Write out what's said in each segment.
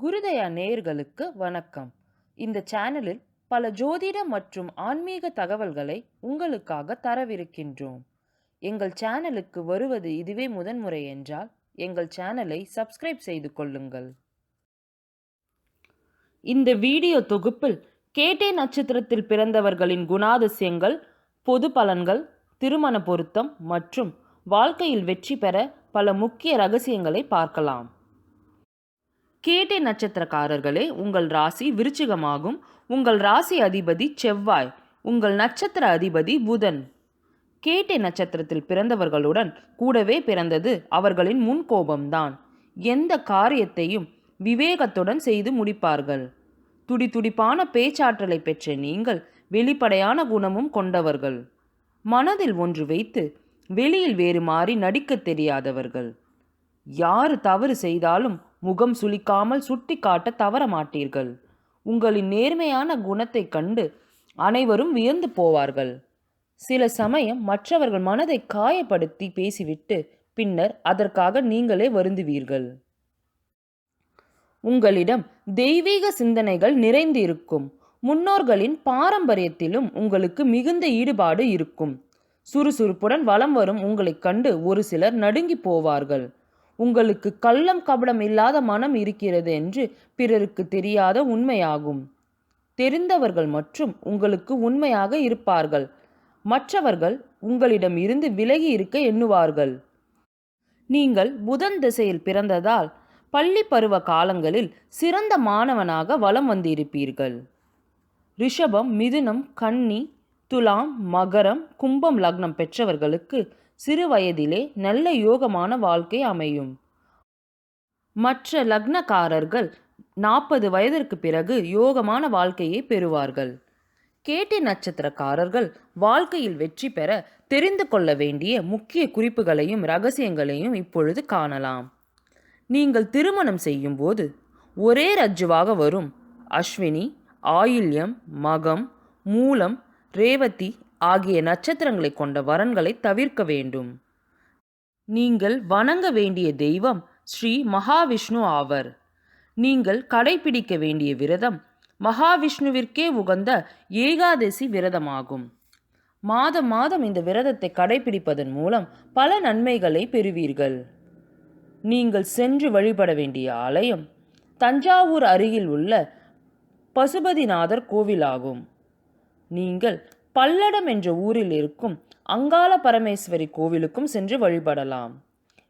குருதயா நேயர்களுக்கு வணக்கம். இந்த சேனலில் பல ஜோதிட மற்றும் ஆன்மீக தகவல்களை உங்களுக்காக தரவிருக்கின்றோம். எங்கள் சேனலுக்கு வருவது இதுவே முதன்முறை என்றால் எங்கள் சேனலை சப்ஸ்கிரைப் செய்து கொள்ளுங்கள். இந்த வீடியோ தொகுப்பில் கேட்டே நட்சத்திரத்தில் பிறந்தவர்களின் குணாதிசயங்கள் பொது பலன்கள் திருமண பொருத்தம் மற்றும் வாழ்க்கையில் வெற்றி பெற பல முக்கிய ரகசியங்களை பார்க்கலாம். கேட்டை நட்சத்திரக்காரர்களே உங்கள் ராசி விருச்சிகமாகும். உங்கள் ராசி அதிபதி செவ்வாய் உங்கள் நட்சத்திர அதிபதி புதன். கேட்டை நட்சத்திரத்தில் பிறந்தவர்களுடன் கூடவே பிறந்தது அவர்களின் முன்கோபம்தான் எந்த காரியத்தையும் விவேகத்துடன் செய்து முடிப்பார்கள். துடிதுடிப்பான பேச்சாற்றலை பெற்ற நீங்கள் வெளிப்படையான குணமும் கொண்டவர்கள். மனதில் ஒன்று வைத்து வெளியில் வேறு மாறி நடிக்கத் தெரியாதவர்கள். யாரு தவறு செய்தாலும் முகம் சுளிக்காமல் சுட்டி காட்ட தவற மாட்டீர்கள் உங்களின் நேர்மையான குணத்தைக் கண்டு அனைவரும் வியந்து போவார்கள். சில சமயம் மற்றவர்கள் மனதை காயப்படுத்தி பேசிவிட்டு பின்னர் அதற்காக நீங்களே வருந்துவீர்கள். உங்களிடம் தெய்வீக சிந்தனைகள் நிறைந்து இருக்கும் முன்னோர்களின் பாரம்பரியத்திலும் உங்களுக்கு மிகுந்த ஈடுபாடு இருக்கும். சுறுசுறுப்புடன் வலம் வரும் உங்களைக் கண்டு ஒரு சிலர் நடுங்கி போவார்கள். உங்களுக்கு கள்ளம் கபடம் இல்லாத மனம் இருக்கிறது என்று பிறருக்கு தெரியாத உண்மையாகும். தெரிந்தவர்கள் மற்றும் உங்களுக்கு உண்மையாக இருப்பார்கள். மற்றவர்கள் உங்களிடம் இருந்து விலகி இருக்க எண்ணுவார்கள். நீங்கள் புதன் திசையில் பிறந்ததால் பள்ளி பருவ காலங்களில் சிறந்த மாணவனாக வலம் வந்திருப்பீர்கள். ரிஷபம் மிதுனம் கன்னி துலாம் மகரம் கும்பம் லக்னம் பெற்றவர்களுக்கு சிறு வயதிலே நல்ல யோகமான வாழ்க்கை அமையும். மற்ற லக்னக்காரர்கள் நாற்பது வயதிற்கு பிறகு யோகமான வாழ்க்கையை பெறுவார்கள். கேட்டி நட்சத்திரக்காரர்கள் வாழ்க்கையில் வெற்றி பெற தெரிந்து கொள்ள வேண்டிய முக்கிய குறிப்புகளையும் ரகசியங்களையும் இப்பொழுது காணலாம். நீங்கள் திருமணம் செய்யும்போது ஒரே ரஜ்ஜுவாக வரும். அஸ்வினி ஆயில்யம் மகம் மூலம் ரேவதி ஆகிய நட்சத்திரங்களை கொண்ட வரன்களை தவிர்க்க வேண்டும். நீங்கள் வணங்க வேண்டிய தெய்வம் ஸ்ரீ மகாவிஷ்ணு ஆவர். நீங்கள் கடைபிடிக்க வேண்டிய விரதம் மகாவிஷ்ணுவிற்கே உகந்த ஏகாதசி விரதமாகும். மாதம் மாதம் இந்த விரதத்தை கடைபிடிப்பதன் மூலம் பல நன்மைகளை பெறுவீர்கள். நீங்கள் சென்று வழிபட வேண்டிய ஆலயம் தஞ்சாவூர் அருகில் உள்ள பசுபதிநாதர் கோவிலாகும். நீங்கள் பல்லடம் என்ற ஊரில் இருக்கும் அங்காள பரமேஸ்வரி கோவிலுக்கும் சென்று வழிபடலாம்.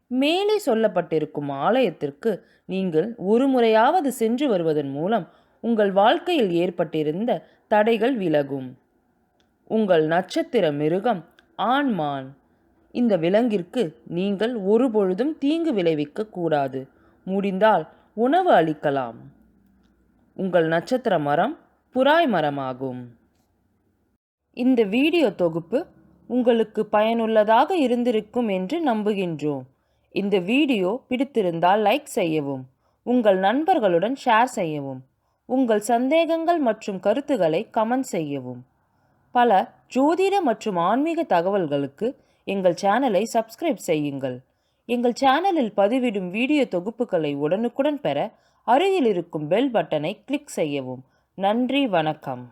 மேலே சொல்லப்பட்டிருக்கும் ஆலயத்திற்கு நீங்கள் ஒரு முறையாவது சென்று வருவதன் மூலம் உங்கள் வாழ்க்கையில் ஏற்பட்டிருந்த தடைகள் விலகும். உங்கள் நட்சத்திர மிருகம் ஆண்மான். இந்த விலங்கிற்கு நீங்கள் ஒருபொழுதும் தீங்கு விளைவிக்க கூடாது. முடிந்தால் உணவு அளிக்கலாம். உங்கள் நட்சத்திர மரம் புறாய் மரமாகும். இந்த வீடியோ தொகுப்பு உங்களுக்கு பயனுள்ளதாக இருந்திருக்கும் என்று நம்புகின்றோம். இந்த வீடியோ பிடித்திருந்தால் லைக் செய்யவும் உங்கள் நண்பர்களுடன் ஷேர் செய்யவும் உங்கள் சந்தேகங்கள் மற்றும் கருத்துக்களை கமெண்ட் செய்யவும். பல ஜோதிட மற்றும் ஆன்மீக தகவல்களுக்கு எங்கள் சேனலை சப்ஸ்கிரைப் செய்யுங்கள். எங்கள் சேனலில் பதிவிடும் வீடியோ தொகுப்புகளை உடனுக்குடன் பெற அருகில் இருக்கும் பெல் பட்டனை கிளிக் செய்யவும். நன்றி வணக்கம்.